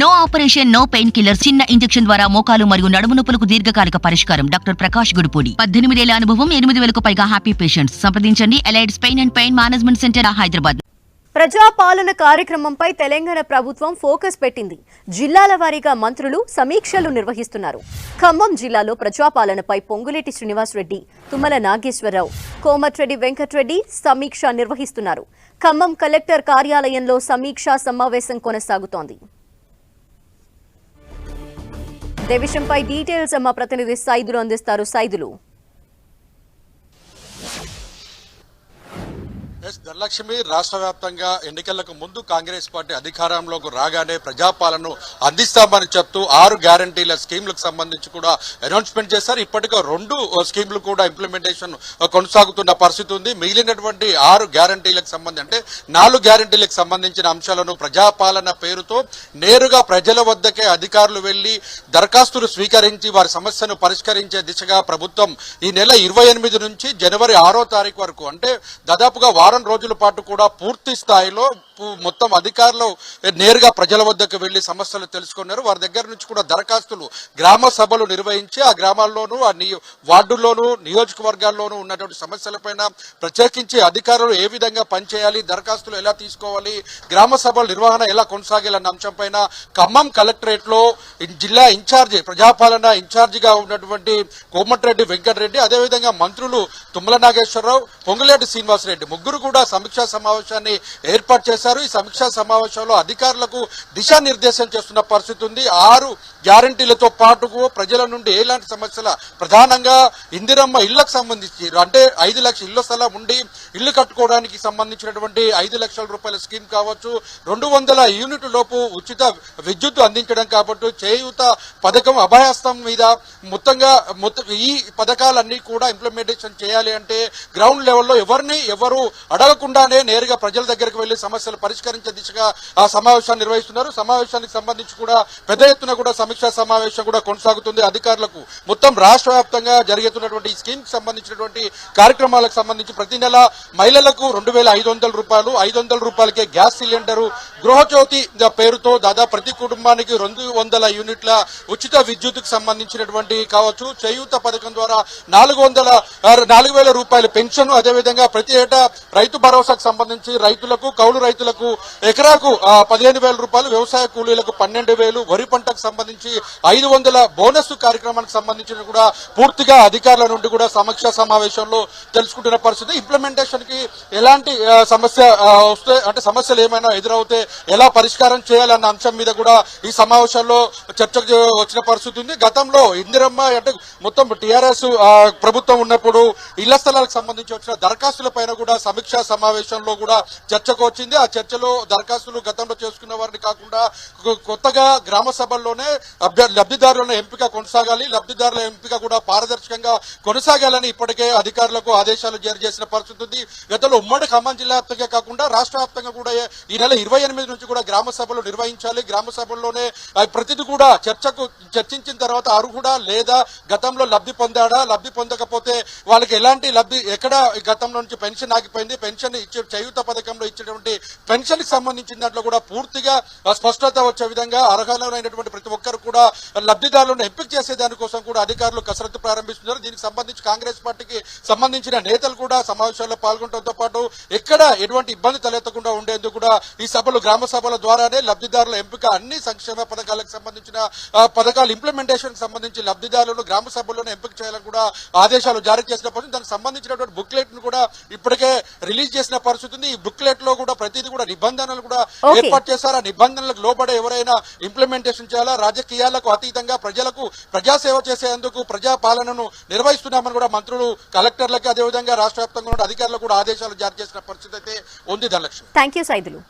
No operation no pain killer చిన్న injection ద్వారా మోకాలు మరియు నడుము నొప్పులకు దీర్ఘకాలిక పరిష్కారం. డాక్టర్ ప్రకాష్ గుడిపూడి పద్దెనిమిదేళ్ళ అనుభవం ఎనిమిది వేలకు పైగా హ్యాపీ పేషెంట్స్ సంప్రదించండి. Allieds pain and pain management centre Hyderabad. Prajapalana కార్యక్రమంపై తెలంగాణ ప్రభుత్వం ఫోకస్ పెట్టింది. జిల్లాల వారీగా మంత్రులు సమీక్షలు నిర్వహిస్తున్నారు. ఖమ్మం జిల్లాలో ప్రజాపాలనపై పొంగులేటి శ్రీనివాసరెడ్డి తుమ్మల నాగేశ్వరరావు కోమటిరెడ్డి వెంకటరెడ్డి సమీక్ష నిర్వహిస్తున్నారు. ఖమ్మం కలెక్టర్ కార్యాలయంలో సమీక్షా సమావేశం కొనసాగుతోంది. అదే విషయంపై డీటెయిల్స్ మా ప్రతినిధి సైదులు అందిస్తారు. సైదులు. ఎస్ ధనలక్ష్మి రాష్ట్ర వ్యాప్తంగా ఎన్నికలకు ముందు కాంగ్రెస్ పార్టీ అధికారంలోకి రాగానే ప్రజాపాలను అందిస్తామని చెప్తూ ఆరు గ్యారంటీల స్కీమ్లకు సంబంధించి కూడా అనౌన్స్మెంట్ చేశారు. ఇప్పటికే రెండు స్కీమ్లు కూడా ఇంప్లిమెంటేషన్ కొనసాగుతున్న పరిస్థితి ఉంది. మిగిలినటువంటి ఆరు గ్యారంటీలకు సంబంధించి అంటే నాలుగు గ్యారంటీలకు సంబంధించిన అంశాలను ప్రజాపాలన పేరుతో నేరుగా ప్రజల వద్దకే అధికారులు వెళ్ళి దరఖాస్తులు స్వీకరించి వారి సమస్యను పరిష్కరించే దిశగా ప్రభుత్వం ఈ నెల ఇరవై ఎనిమిది నుంచి జనవరి ఆరో తారీఖు వరకు అంటే దాదాపుగా వారం రోజుల పాటు కూడా పూర్తి స్థాయిలో మొత్తం అధికారులు నేరుగా ప్రజల వద్దకు వెళ్ళి సమస్యలు తెలుసుకున్నారు. వారి దగ్గర నుంచి కూడా దరఖాస్తులు గ్రామ సభలు నిర్వహించి ఆ గ్రామాల్లోనూ ఆ వార్డుల్లోనూ నియోజకవర్గాల్లోనూ ఉన్నటువంటి సమస్యలపైన ప్రత్యేకించి అధికారులు ఏ విధంగా పనిచేయాలి దరఖాస్తులు ఎలా తీసుకోవాలి గ్రామ సభల నిర్వహణ ఎలా కొనసాగాలన్న అంశంపైన ఖమ్మం కలెక్టరేట్లో జిల్లా ఇన్ఛార్జి ప్రజాపాలన ఇన్ఛార్జిగా ఉన్నటువంటి కోమటిరెడ్డి వెంకటరెడ్డి అదేవిధంగా మంత్రులు తుమ్మల నాగేశ్వరరావు పొంగులేటి శ్రీనివాసరెడ్డి ముగ్గురు కూడా సమీక్షా సమావేశాన్ని ఏర్పాటు చేశారు. ఈ సమీక్షా సమావేశంలో అధికారులకు దిశానిర్దేశం చేస్తున్న పరిస్థితి ఉంది. ఆరు గ్యారంటీలతో పాటు ప్రజల నుండి ఎలాంటి సమస్యల ప్రధానంగా ఇందిరమ్మ ఇళ్ళకు సంబంధించి అంటే ఐదు లక్షల ఇళ్ళ స్థలం ఉండి ఇల్లు కట్టుకోవడానికి సంబంధించినటువంటి ఐదు లక్షల రూపాయల స్కీమ్ కావచ్చు. రెండు వందల యూనిట్ లోపు ఉచిత విద్యుత్ అందించడం కాబట్టి చేయూత పథకం అభయాస్తం మీద మొత్తంగా మొత్తం ఈ పథకాలన్నీ కూడా ఇంప్లిమెంటేషన్ చేయాలి అంటే గ్రౌండ్ లెవెల్లో ఎవరిని ఎవరు అడగకుండానే నేరుగా ప్రజల దగ్గరికి వెళ్ళి సమస్యలు పరిష్కరించే దిశగా ఆ సమావేశాన్ని నిర్వహిస్తున్నారు. సమావేశానికి సంబంధించి కూడా పెద్ద ఎత్తున కూడా సమీక్షా సమావేశం కూడా కొనసాగుతుంది. అధికారులకు మొత్తం రాష్ట్ర వ్యాప్తంగా జరుగుతున్నటువంటి ఈ స్కీమ్కి సంబంధించినటువంటి కార్యక్రమాలకు సంబంధించి ప్రతి నెల మహిళలకు రెండు వేల ఐదు వందల రూపాయలు ఐదు వందల రూపాయలకే గ్యాస్ సిలిండరు గృహజ్యోతి పేరుతో దాదాపు ప్రతి కుటుంబానికి రెండు వందల యూనిట్ల ఉచిత విద్యుత్కు సంబంధించినటువంటి కావచ్చు. చేయూత పథకం ద్వారా నాలుగు వందల నాలుగు వేల రూపాయల పెన్షన్ అదేవిధంగా ప్రతి ఏటా రైతు భరోసాకు సంబంధించి రైతులకు కౌలు రైతులకు ఎకరాకు పదిహేను వేల రూపాయలు వ్యవసాయ కూలీలకు పన్నెండు వేలు వరి పంటకు సంబంధించి ఐదు వందల బోనస్ కార్యక్రమానికి సంబంధించిన కూడా పూర్తిగా అధికారుల నుండి కూడా సమీక్ష సమావేశంలో తెలుసుకుంటున్న పరిస్థితి. ఇంప్లిమెంటేషన్కి ఎలాంటి సమస్య వస్తే అంటే సమస్యలు ఏమైనా ఎదురవుతే ఎలా పరిష్కారం చేయాలన్న అంశం మీద కూడా ఈ సమావేశంలో చర్చకు వచ్చిన పరిస్థితి ఉంది. గతంలో ఇందిరమ్మ అంటే మొత్తం టిఆర్ఎస్ ప్రభుత్వం ఉన్నప్పుడు ఇళ్ళ స్థలాలకు సంబంధించి వచ్చిన దరఖాస్తుల పైన కూడా సమీక్ష సమావేశంలో కూడా చర్చకు వచ్చింది. ఆ చర్చలో దరఖాస్తులు గతంలో చేసుకున్న వారిని కాకుండా కొత్తగా గ్రామ సభల్లోనే లబ్ధిదారుల ఎంపిక కొనసాగాలి. లబ్ధిదారుల ఎంపిక కూడా పారదర్శకంగా కొనసాగాలని ఇప్పటికే అధికారులకు ఆదేశాలు జారీ చేసిన పరిస్థితి ఉంది. గతంలో ఉమ్మడి ఖమ్మం జిల్లా వ్యాప్తంగా కాకుండా రాష్ట్ర వ్యాప్తంగా కూడా ఈ నెల ఇరవై ఎనిమిది నుంచి కూడా గ్రామ సభలు నిర్వహించాలి. గ్రామ సభల్లోనే ప్రతిది కూడా చర్చకు చర్చించిన తర్వాత అర్హుడా లేదా గతంలో లబ్ధి పొందాడా? లబ్ధి పొందకపోతే వాళ్ళకి ఎలాంటి లబ్ధి ఎక్కడ గతంలో నుంచి పెన్షన్ ఆగిపోయింది? పెన్షన్ ఇచ్చే చేయూత పథకంలో ఇచ్చేటువంటి పెన్షన్కి సంబంధించిన దాంట్లో కూడా పూర్తిగా స్పష్టత వచ్చే విధంగా అర్హులైనటువంటి ప్రతి ఒక్కరు కూడా లబ్ధిదారులను ఎంపిక చేసే దానికోసం కూడా అధికారులు కసరత్తు ప్రారంభిస్తున్నారు. దీనికి సంబంధించి కాంగ్రెస్ పార్టీకి సంబంధించిన నేతలు కూడా సమావేశాల్లో పాల్గొనడంతో పాటు ఎక్కడ ఎటువంటి ఇబ్బంది తలెత్తకుండా ఉండేందుకు కూడా ఈ సభలు గ్రామ సభల ద్వారానే లబ్ధిదారుల ఎంపిక అన్ని సంక్షేమ పథకాలకు సంబంధించిన పథకాలు ఇంప్లిమెంటేషన్ సంబంధించి లబ్ధిదారులను గ్రామ సభల్లోనే ఎంపిక చేయాలని కూడా ఆదేశాలు జారీ చేసిన దానికి సంబంధించినటువంటి బుక్లెట్ను కూడా ఇప్పటికే రిలీజ్ చేసిన పరిస్థితి ఉంది ఈ బుక్లెట్లో కూడా ప్రతిదీ కూడా నిబంధనలు కూడా. ఏర్పాటు చేశారు. ఆ నిబంధనలకు లోబడే ఎవరైనా ఇంప్లిమెంటేషన్ చేయాలా? రాజకీయాలకు అతీతంగా ప్రజలకు ప్రజాసేవ చేసేందుకు ప్రజా పాలనను నిర్వహిస్తున్నామని కూడా మంత్రులు కలెక్టర్లకి అదేవిధంగా రాష్ట్ర వ్యాప్తంగా అధికారులకు కూడా ఆదేశాలు జారీ చేసిన పరిస్థితి అయితే ఉంది ధనలక్ష్మి. Thank you Saidulu.